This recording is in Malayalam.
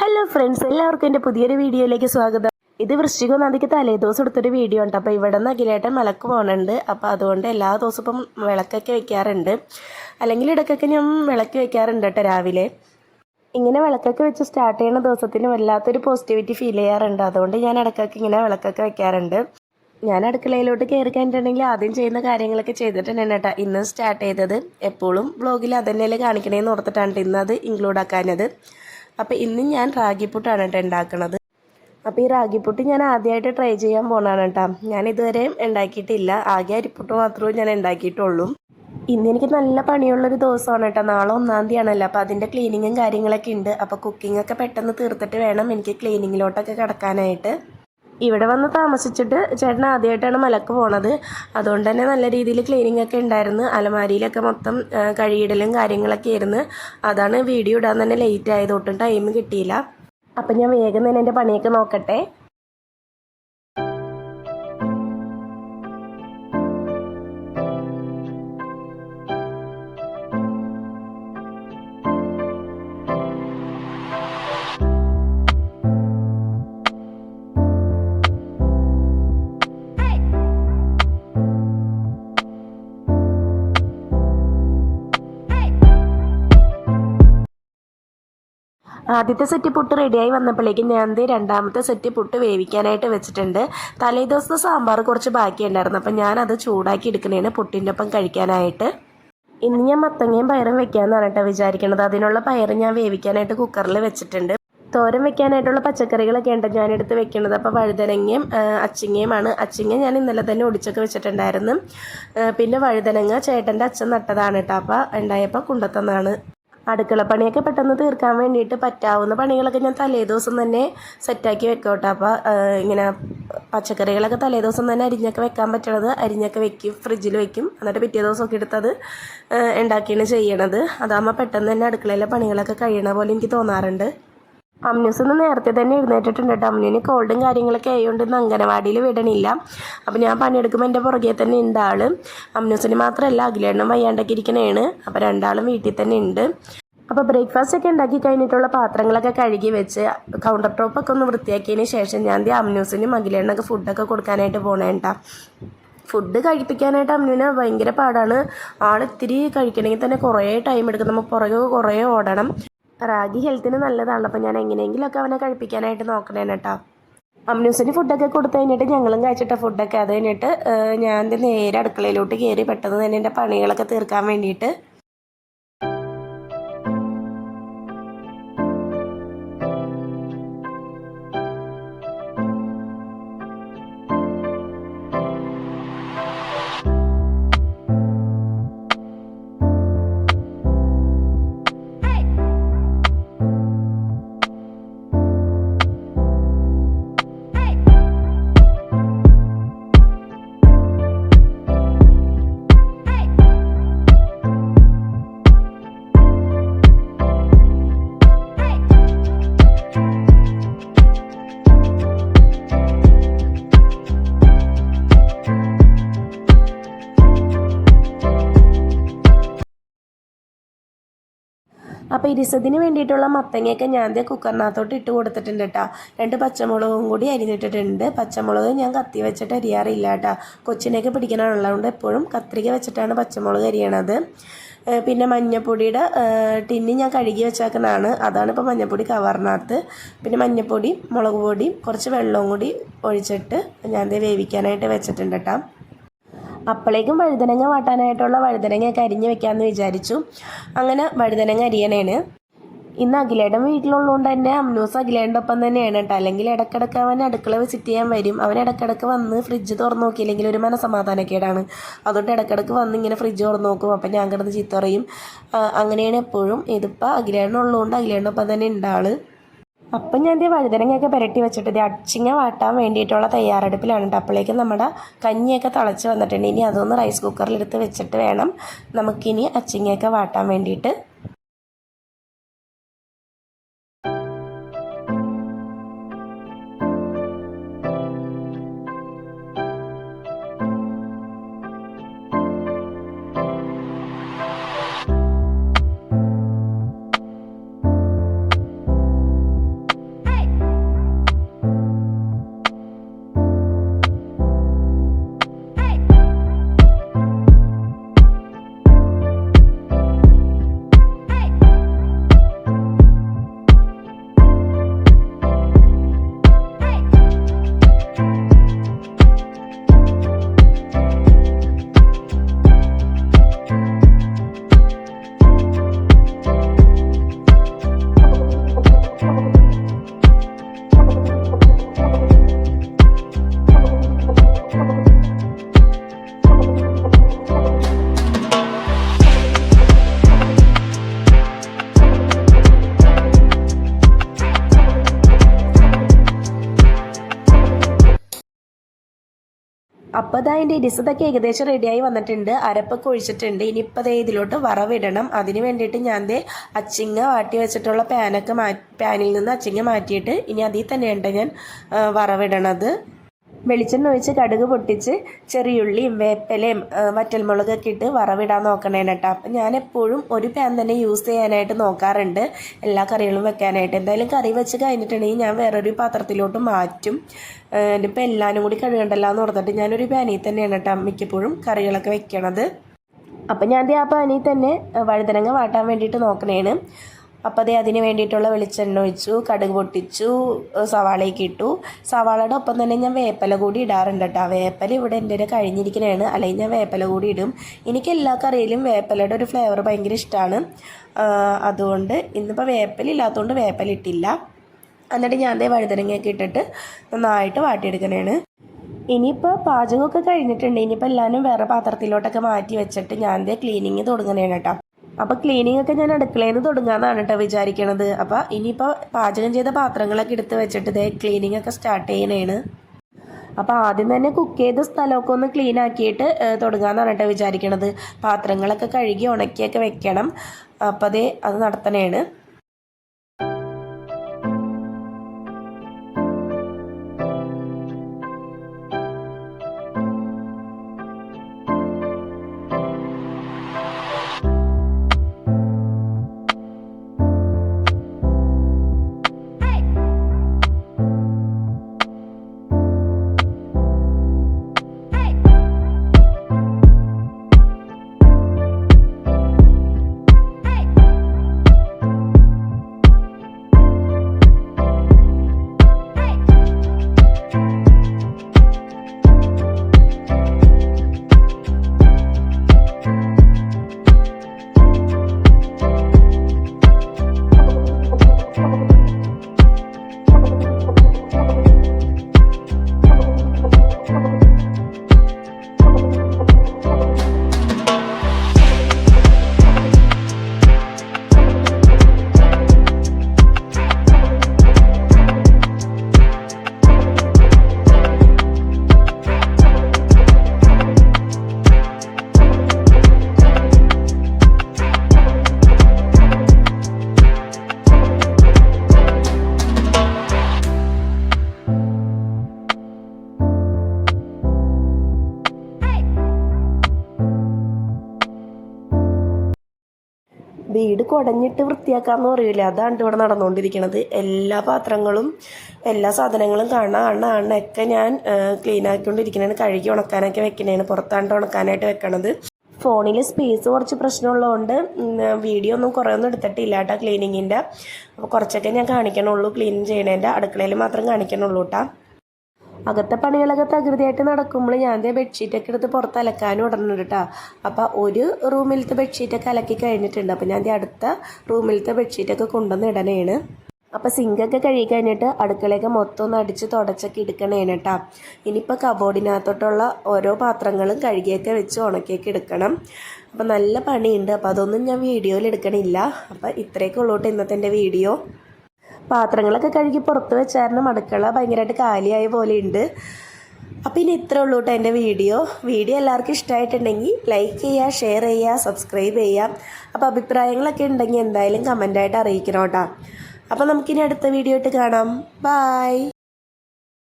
ഹലോ ഫ്രണ്ട്സ് എല്ലാവർക്കും എന്റെ പുതിയൊരു വീഡിയോയിലേക്ക് സ്വാഗതം. ഇത് വൃശ്ചിക നദിക്ക് തലേദിവസം എടുത്തൊരു വീഡിയോ ഉണ്ട് അപ്പോൾ ഇവിടെ നിന്ന് അഖിലേട്ടൻ വിളക്ക് പോകുന്നുണ്ട് അപ്പോൾ അതുകൊണ്ട് എല്ലാ ദിവസവും ഇപ്പം വിളക്കൊക്കെ വെക്കാറുണ്ട്. അല്ലെങ്കിൽ ഇടയ്ക്കൊക്കെ ഞാൻ വിളക്ക് വെക്കാറുണ്ട് കേട്ടോ രാവിലെ. ഇങ്ങനെ വിളക്കൊക്കെ വെച്ച് സ്റ്റാർട്ട് ചെയ്യുന്ന ദിവസത്തിന് വല്ലാത്തൊരു പോസിറ്റിവിറ്റി ഫീൽ ചെയ്യാറുണ്ട്. അതുകൊണ്ട് ഞാൻ ഇടയ്ക്കൊക്കെ ഇങ്ങനെ വിളക്കൊക്കെ വെക്കാറുണ്ട്. ഞാൻ അടുക്കളയിലോട്ട് കയറി കഴിഞ്ഞിട്ടുണ്ടെങ്കിൽ ആദ്യം ചെയ്യുന്ന കാര്യങ്ങളൊക്കെ ചെയ്തിട്ടുണ്ട് കേട്ടോ ഇന്ന് സ്റ്റാർട്ട് ചെയ്തത്. എപ്പോഴും ബ്ലോഗിൽ അതന്നെയല്ലേ കാണിക്കണേന്ന് ഓർത്തിട്ടാണ് ഇന്ന് അത് ഇൻക്ലൂഡ് ആക്കാനത് അപ്പോൾ ഇന്ന് ഞാൻ റാഗിപ്പുട്ടാണ് കേട്ടോ ഉണ്ടാക്കുന്നത് അപ്പോൾ ഈ റാഗിപ്പുട്ട് ഞാൻ ആദ്യമായിട്ട് ട്രൈ ചെയ്യാൻ പോണാണ് കേട്ടോ. ഞാൻ ഇതുവരെ ഉണ്ടാക്കിയിട്ടില്ല. ആകെ അരിപ്പുട്ട് മാത്രമേ ഞാൻ ഉണ്ടാക്കിയിട്ടുള്ളൂ. ഇന്ന് എനിക്ക് നല്ല പണിയുള്ളൊരു ദിവസമാണ് കേട്ടോ. നാളെ ഒന്നാം തീയതിയാണല്ലോ. അപ്പോൾ അതിന്റെ ക്ലീനിങ്ങും കാര്യങ്ങളൊക്കെ ഉണ്ട്. അപ്പോൾ ഒക്കെ പെട്ടെന്ന് തീർത്തിട്ട് വേണം എനിക്ക് ക്ലീനിങ്ങിലോട്ടൊക്കെ കിടക്കാനായിട്ട്. ഇവിടെ വന്ന് താമസിച്ചിട്ട് ചേട്ടൻ ആദ്യമായിട്ടാണ് മലക്ക് പോണത്. അതുകൊണ്ട് തന്നെ നല്ല രീതിയിൽ ക്ലീനിങ് ഒക്കെ ഉണ്ടായിരുന്നു. അലമാരിയിലൊക്കെ മൊത്തം കഴിയിടലും കാര്യങ്ങളൊക്കെ ആയിരുന്നു. അതാണ് വീഡിയോ ഇടാൻ തന്നെ ലേറ്റ് ആയത്. ഒട്ടും ടൈം കിട്ടിയില്ല. അപ്പം ഞാൻ വേഗം തന്നെ എന്റെ പണിയൊക്കെ നോക്കട്ടെ. ആദ്യത്തെ സെറ്റ് പുട്ട് റെഡിയായി വന്നപ്പോഴേക്കും ഞാൻ രണ്ടാമത്തെ സെറ്റ് പുട്ട് വേവിക്കാനായിട്ട് വെച്ചിട്ടുണ്ട്. തലേ ദിവസത്തെ സാമ്പാർ കുറച്ച് ബാക്കിയുണ്ടായിരുന്നു. അപ്പം ഞാനത് ചൂടാക്കി എടുക്കുന്നതാണ് പുട്ടിന്റെ ഒപ്പം കഴിക്കാനായിട്ട്. ഇന്ന് ഞാൻ മത്തങ്ങയും പയറും വെക്കാമെന്നാണ് കേട്ടോ വിചാരിക്കുന്നത് അതിനുള്ള പയർ ഞാൻ വേവിക്കാനായിട്ട് കുക്കറിൽ വെച്ചിട്ടുണ്ട്. തോരൻ വെക്കാനായിട്ടുള്ള പച്ചക്കറികളൊക്കെ ഉണ്ട് ഞാനെടുത്ത് വെക്കുന്നത് അപ്പോൾ വഴുതനങ്ങയും അച്ചിങ്ങയുമാണ്. അച്ചിങ്ങ ഞാൻ ഇന്നലെ തന്നെ ഒടിച്ചൊക്കെ വെച്ചിട്ടുണ്ടായിരുന്നു. പിന്നെ വഴുതനങ്ങ ചേട്ടന്റെ അച്ഛൻ നട്ടതാണ് കേട്ടോ. അപ്പോൾ ഉണ്ടായപ്പോൾ കൊണ്ടുത്തന്നാണ് അടുക്കള പണിയൊക്കെ പെട്ടെന്ന് തീർക്കാൻ വേണ്ടിയിട്ട് പറ്റാവുന്ന പണികളൊക്കെ ഞാൻ തലേ ദിവസം തന്നെ സെറ്റാക്കി വെക്കോട്ടെ. അപ്പോൾ ഇങ്ങനെ പച്ചക്കറികളൊക്കെ തലേ ദിവസം തന്നെ അരിഞ്ഞൊക്കെ വെക്കാൻ പറ്റണത് അരിഞ്ഞൊക്കെ വെക്കും ഫ്രിഡ്ജിൽ വെക്കും. എന്നിട്ട് പിറ്റേ ദിവസമൊക്കെ എടുത്തത് ഉണ്ടാക്കിയാണ് ചെയ്യണത്. അതാകുമ്പോൾ പെട്ടെന്ന് തന്നെ അടുക്കളയിലെ പണികളൊക്കെ കഴിയണ പോലെ എനിക്ക് തോന്നാറുണ്ട്. അമ്നൂസ് ഒന്ന് നേരത്തെ തന്നെ എഴുന്നേറ്റിട്ടുണ്ട് കേട്ടോ. അമ്നുവിന് കോൾഡും കാര്യങ്ങളൊക്കെ ആയതുകൊണ്ട് ഇന്ന് അംഗനവാടിയിൽ വിടണില്ല. അപ്പോൾ ഞാൻ പണിയെടുക്കുമ്പോൾ എന്റെ പുറകെ തന്നെ ഉണ്ട് ആൾ അമ്നൂസിന് മാത്രമല്ല അഖിലേണ്ണും വയ്യാണ്ടൊക്കെ ഇരിക്കണേണ്. അപ്പോൾ രണ്ടാളും വീട്ടിൽ തന്നെ ഉണ്ട്. അപ്പോൾ ബ്രേക്ക്ഫാസ്റ്റ് ഒക്കെ ഉണ്ടാക്കി കഴിഞ്ഞിട്ടുള്ള പാത്രങ്ങളൊക്കെ കഴുകി വെച്ച് കൗണ്ടർ ടോപ്പൊക്കെ ഒന്ന് വൃത്തിയാക്കിയതിന് ശേഷം ഞാൻ ദേ അമ്നൂസിനും അഖിലേണ്ണൊക്കെ ഫുഡൊക്കെ കൊടുക്കാനായിട്ട് പോണേട്ടാ ഫുഡ് കഴിപ്പിക്കാനായിട്ട് അമ്മുവിന് ഭയങ്കര പാടാണ്. ആൾ ഇത്തിരി കഴിക്കണമെങ്കിൽ തന്നെ കുറേ ടൈം എടുക്കും. നമ്മൾ പുറകെ കുറേ ഓടണം. റാഗി ഹെൽത്തിന് നല്ലതാണ്. അപ്പം ഞാൻ എങ്ങനെയെങ്കിലുമൊക്കെ അവനെ കഴിപ്പിക്കാനായിട്ട് നോക്കണേ കേട്ടോ അമ്നൂസിന് ഫുഡൊക്കെ കൊടുത്തു കഴിഞ്ഞിട്ട് ഞങ്ങളും കഴിച്ചിട്ട ഫുഡൊക്കെ. അത് കഴിഞ്ഞിട്ട് ഞാൻ നേരെ അടുക്കളയിലോട്ട് കയറി പെട്ടെന്ന് തന്നെ എന്റെ പണികളൊക്കെ തീർക്കാൻ വേണ്ടിയിട്ട് അപ്പോൾ ഇരിസതിന് വേണ്ടിയിട്ടുള്ള മത്തങ്ങയൊക്കെ ഞാൻ കുക്കറിനകത്തോട്ട് ഇട്ട് കൊടുത്തിട്ടുണ്ട് കേട്ടോ രണ്ട് പച്ചമുളകും കൂടി അരിഞ്ഞിട്ടിട്ടുണ്ട്. പച്ചമുളക് ഞാൻ കത്തി വെച്ചിട്ട് അരിയാറില്ല കേട്ടോ കൊച്ചിനെയൊക്കെ പിടിക്കാനുള്ളതുകൊണ്ട് എപ്പോഴും കത്രിക വെച്ചിട്ടാണ് പച്ചമുളക് അരിയണത്. പിന്നെ മഞ്ഞപ്പൊടിയുടെ ടിന്നി ഞാൻ കഴുകി വെച്ചേക്കുന്നതാണ്. അതാണ് ഇപ്പോൾ മഞ്ഞപ്പൊടി കവറിനകത്ത്. പിന്നെ മഞ്ഞപ്പൊടി മുളക് പൊടി കുറച്ച് വെള്ളവും കൂടി ഒഴിച്ചിട്ട് ഞാൻ വേവിക്കാനായിട്ട് വെച്ചിട്ടുണ്ട് കേട്ടോ അപ്പോഴേക്കും വഴുതനങ്ങ വാട്ടാനായിട്ടുള്ള വഴുതനങ്ങയൊക്കെ അരിഞ്ഞ് വെക്കാമെന്ന് വിചാരിച്ചു. അങ്ങനെ വഴുതനങ്ങ അരിയണേന് ഇന്ന് അഖിലേടൻ വീട്ടിലുള്ളതുകൊണ്ട് തന്നെ അമ്നൂസ് അഖിലേന്റെ ഒപ്പം തന്നെയാണ് കേട്ടോ. അല്ലെങ്കിൽ ഇടക്കിടക്ക് അവൻ അടുക്കള വിസിറ്റ് ചെയ്യാൻ വരും. അവൻ ഇടക്കിടക്ക് വന്ന് ഫ്രിഡ്ജ് തുറന്ന് നോക്കിയില്ലെങ്കിൽ ഒരു മനസമാധാനക്കേടാണ് അതുകൊണ്ട് ഇടക്കിടക്ക് വന്ന് ഇങ്ങനെ ഫ്രിഡ്ജ് തുറന്നു നോക്കും. അപ്പം ഞാൻ കിടന്ന് ചീത്ത പറയും. അങ്ങനെയാണ് എപ്പോഴും. ഇതിപ്പോൾ അഖിലേടനുള്ളതുകൊണ്ട് അഖിലേന്റെ ഒപ്പം തന്നെ ഉണ്ട് ആൾ. അപ്പം ഞാൻ ദേ വഴുതനങ്ങയൊക്കെ പുരട്ടി വെച്ചിട്ട് ഇത് അച്ചിങ്ങ വാട്ടാൻ വേണ്ടിയിട്ടുള്ള തയ്യാറെടുപ്പിലാണ് കേട്ടോ അപ്പോഴേക്കും നമ്മുടെ കഞ്ഞിയൊക്കെ തിളച്ച് വന്നിട്ടുണ്ട്. ഇനി അതൊന്ന് റൈസ് കുക്കറിൽ എടുത്ത് വെച്ചിട്ട് വേണം നമുക്കിനി അച്ചിങ്ങയൊക്കെ വാട്ടാൻ വേണ്ടിയിട്ട്. അപ്പോൾ ഇതാ ഇരിസതൊക്കെ ഏകദേശം റെഡിയായി വന്നിട്ടുണ്ട്. അരപ്പൊക്കെ ഒഴിച്ചിട്ടുണ്ട്. ഇനിയിപ്പോൾ ദേ ഇതിലോട്ട് വറവിടണം. അതിന് വേണ്ടിയിട്ട് ഞാൻ ദേ അച്ചിങ്ങ വാട്ടി വെച്ചിട്ടുള്ള പാനൊക്കെ മാ പാനിൽ നിന്ന് അച്ചിങ്ങ മാറ്റിയിട്ട് ഇനി അതിൽ തന്നെയുണ്ട് ഞാൻ വറവിടണത്. വെളിച്ചെണ്ണ ഒഴിച്ച് കടുക് പൊട്ടിച്ച് ചെറിയുള്ളിയും വേപ്പിലയും വറ്റൽമുളകൊക്കെ ഇട്ട് വറവിടാൻ നോക്കണേ കേട്ടോ അപ്പം ഞാൻ എപ്പോഴും ഒരു പാൻ തന്നെ യൂസ് ചെയ്യാനായിട്ട് നോക്കാറുണ്ട്. എല്ലാ കറികളും വെക്കാനായിട്ട്. എന്തായാലും കറി വെച്ച് കഴിഞ്ഞിട്ടുണ്ടെങ്കിൽ ഞാൻ വേറൊരു പാത്രത്തിലോട്ട് മാറ്റും. ഇപ്പം എല്ലാവരും കൂടി കഴുകണ്ടല്ലോ എന്ന് ഓർത്തിട്ട് ഞാനൊരു പാനിൽ തന്നെയാണ് കേട്ടോ മിക്കപ്പോഴും കറികളൊക്കെ വെക്കണത്. അപ്പം ഞാൻ ആ പാനിൽ തന്നെ വഴുതനങ്ങ വാട്ടാൻ വേണ്ടിയിട്ട് നോക്കണേണ് അപ്പോൾ അതേ അതിന് വേണ്ടിയിട്ടുള്ള വെളിച്ചെണ്ണ ഒഴിച്ചു കടുക് പൊട്ടിച്ചു സവാളയൊക്കെ ഇട്ടു. സവാളയുടെ ഒപ്പം തന്നെ ഞാൻ വേപ്പല കൂടി ഇടാറുണ്ട് കേട്ടോ വേപ്പല ഇവിടെ എന്റെ ഒരു കഴിഞ്ഞിരിക്കുന്നതാണ് അല്ലെങ്കിൽ ഞാൻ വേപ്പല കൂടി ഇടും. എനിക്ക് എല്ലാ കറിയിലും വേപ്പലയുടെ ഒരു ഫ്ലേവർ ഭയങ്കര ഇഷ്ടമാണ് അതുകൊണ്ട് ഇന്നിപ്പോൾ വേപ്പല ഇല്ലാത്തതുകൊണ്ട് വേപ്പല ഇട്ടില്ല. എന്നിട്ട് ഞാൻ അതേ വഴുതനങ്ങയൊക്കെ ഇട്ടിട്ട് നന്നായിട്ട് വാട്ടിയെടുക്കണേണ്. ഇനിയിപ്പോൾ പാചകമൊക്കെ കഴിഞ്ഞിട്ടുണ്ട്. ഇനിയിപ്പോൾ എല്ലാവരും വേറെ പാത്രത്തിലോട്ടൊക്കെ മാറ്റി വെച്ചിട്ട് ഞാൻ ദേ ക്ലീനിങ് തുടങ്ങണേണ് കേട്ടോ അപ്പോൾ ക്ലീനിങ് ഒക്കെ ഞാൻ അടുക്കളയിൽ നിന്ന് തുടങ്ങാമെന്നാണ് കേട്ടോ വിചാരിക്കണത്. അപ്പോൾ ഇനിയിപ്പോൾ പാചകം ചെയ്ത പാത്രങ്ങളൊക്കെ എടുത്ത് വെച്ചിട്ട് ഇതേ ക്ലീനിങ് ഒക്കെ സ്റ്റാർട്ട് ചെയ്യണേണ്. അപ്പോൾ ആദ്യം തന്നെ കുക്ക് ചെയ്ത സ്ഥലമൊക്കെ ഒന്ന് ക്ലീൻ ആക്കിയിട്ട് തുടങ്ങാന്നാണ് കേട്ടോ വിചാരിക്കണത്. പാത്രങ്ങളൊക്കെ കഴുകി ഉണക്കിയൊക്കെ വെക്കണം. അപ്പോൾ അത് നടത്തണേണ്. വീട് കുടഞ്ഞിട്ട് വൃത്തിയാക്കാന്ന് പറയൂല? അതാണ് ഇവിടെ നടന്നുകൊണ്ടിരിക്കുന്നത് എല്ലാ പാത്രങ്ങളും എല്ലാ സാധനങ്ങളും കാണാൻ അണ്ണ ഞാൻ ക്ലീൻ ആക്കിക്കൊണ്ടിരിക്കുന്നതാണ് കഴുകി ഉണക്കാനൊക്കെ വെക്കണേണ്. പുറത്താണ്ട് ഉണക്കാനായിട്ട് വെക്കണത്. ഫോണിൽ സ്പേസ് കുറച്ച് പ്രശ്നമുള്ളതുകൊണ്ട് വീഡിയോ ഒന്നും കുറേ ഒന്നും എടുത്തിട്ടില്ല കേട്ടോ ക്ലീനിങ്ങിന്റെ അപ്പോൾ കുറച്ചൊക്കെ ഞാൻ കാണിക്കണുള്ളൂ ക്ലീൻ ചെയ്യണേന്റെ അടുക്കളയിൽ മാത്രം കാണിക്കണുള്ളൂ കേട്ടോ അകത്തെ പണികളൊക്കെ തകൃതിയായിട്ട് നടക്കുമ്പോൾ ഞാൻ ദേ ബെഡ്ഷീറ്റൊക്കെ എടുത്ത് പുറത്ത് അലക്കാനും ഇടണുണ്ട് കേട്ടോ അപ്പോൾ ഒരു റൂമിലത്തെ ബെഡ്ഷീറ്റൊക്കെ അലക്കി കഴിഞ്ഞിട്ടുണ്ട്. അപ്പോൾ ഞാൻ ദേ അടുത്ത റൂമിലത്തെ ബെഡ്ഷീറ്റൊക്കെ കൊണ്ടുവന്ന് ഇടണേണ്. അപ്പോൾ സിങ്കൊക്കെ കഴുകി കഴിഞ്ഞിട്ട് അടുക്കളയൊക്കെ മൊത്തം ഒന്ന് അടിച്ച് തുടച്ചൊക്കെ എടുക്കണേന് കേട്ടോ ഇനിയിപ്പോൾ കബോർഡിനകത്തോട്ടുള്ള ഓരോ പാത്രങ്ങളും കഴുകിയൊക്കെ വെച്ച് ഉണക്കിയൊക്കെ എടുക്കണം. അപ്പോൾ നല്ല പണിയുണ്ട്. അപ്പോൾ അതൊന്നും ഞാൻ വീഡിയോയിൽ എടുക്കണില്ല. അപ്പോൾ ഇത്രയൊക്കെ ഉള്ളൂട്ട് ഇന്നത്തെ വീഡിയോ പാത്രങ്ങളൊക്കെ കഴുകി പുറത്ത് വെച്ചായിരുന്നു. അടുക്കള ഭയങ്കരമായിട്ട് കാലിയായ പോലെ ഉണ്ട് അപ്പോൾ ഇനി ഇത്രേ ഉള്ളൂ കേട്ടോ എന്റെ വീഡിയോ. വീഡിയോ എല്ലാവർക്കും ഇഷ്ടമായിട്ടുണ്ടെങ്കിൽ ലൈക്ക് ചെയ്യുക ഷെയർ ചെയ്യുക സബ്സ്ക്രൈബ് ചെയ്യുക. അപ്പോൾ അഭിപ്രായങ്ങളൊക്കെ ഉണ്ടെങ്കിൽ എന്തായാലും കമന്റായിട്ട് അറിയിക്കണം കേട്ടോ അപ്പോൾ നമുക്കിനി അടുത്ത വീഡിയോ ആയിട്ട് കാണാം. ബായ്